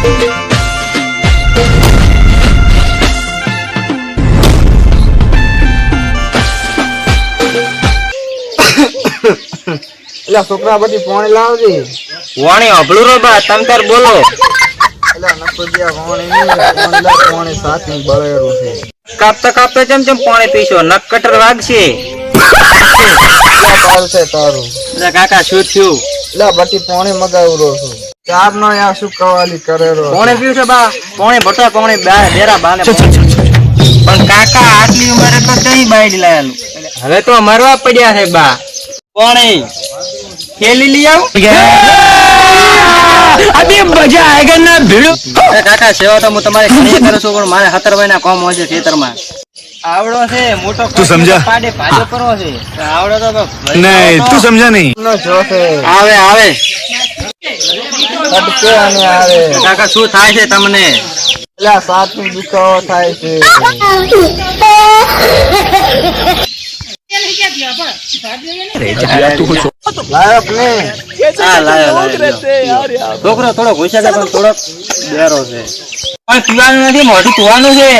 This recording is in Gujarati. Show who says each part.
Speaker 1: એટલે છોકરા બધી પાણી લાવજે.
Speaker 2: વાણી અભળું રો બા તમ તાર બોલો.
Speaker 1: એટલે નકુડિયા વાણી પાણી પાણી સાચું બળેરું છે.
Speaker 2: કાપતા કાપતા ચમ ચમ પાણી પીશો નક કટર વાગશે.
Speaker 1: લા તારું છે તારું.
Speaker 2: એટલે કાકા શું થયું?
Speaker 1: એટલે બધી પાણી રો છું. ચાર નો યા શું કવાલી કરેલો
Speaker 2: કોણે પીયું છે બા? કોણે ભટ્ટા કોણે બેરા બાને પણ કાકા આટલી ઉંમરે તો કઈ બાયડી લાયેલું? હવે તો મરવા પડ્યા છે બા. કોણે? ખેલી લઈ આવ?
Speaker 3: અબે મજા આયગા ના
Speaker 2: ભીડો? કાકા સેવા તો હું તમારે ઘણી કરું છું પણ મારે હતર મહિના કોમ હોય છે ખેતરમાં આવડો છે મોટો
Speaker 3: તું સમજા?
Speaker 2: પાડે પાડે પરવો છે. આવડો તો
Speaker 3: નહીં તું
Speaker 1: સમજા નહીં.
Speaker 2: આવે આવે.
Speaker 1: અટકે અને આવે.
Speaker 2: કાકા શું થાય છે તમને?
Speaker 1: પેલા સાચું દુખાવો થાય છે.
Speaker 2: છોકરો થોડો હોશિયાર છે પણ થોડોક ડરો છે. પણ પીવાનું નથી મોઢું ધોવાનું છે.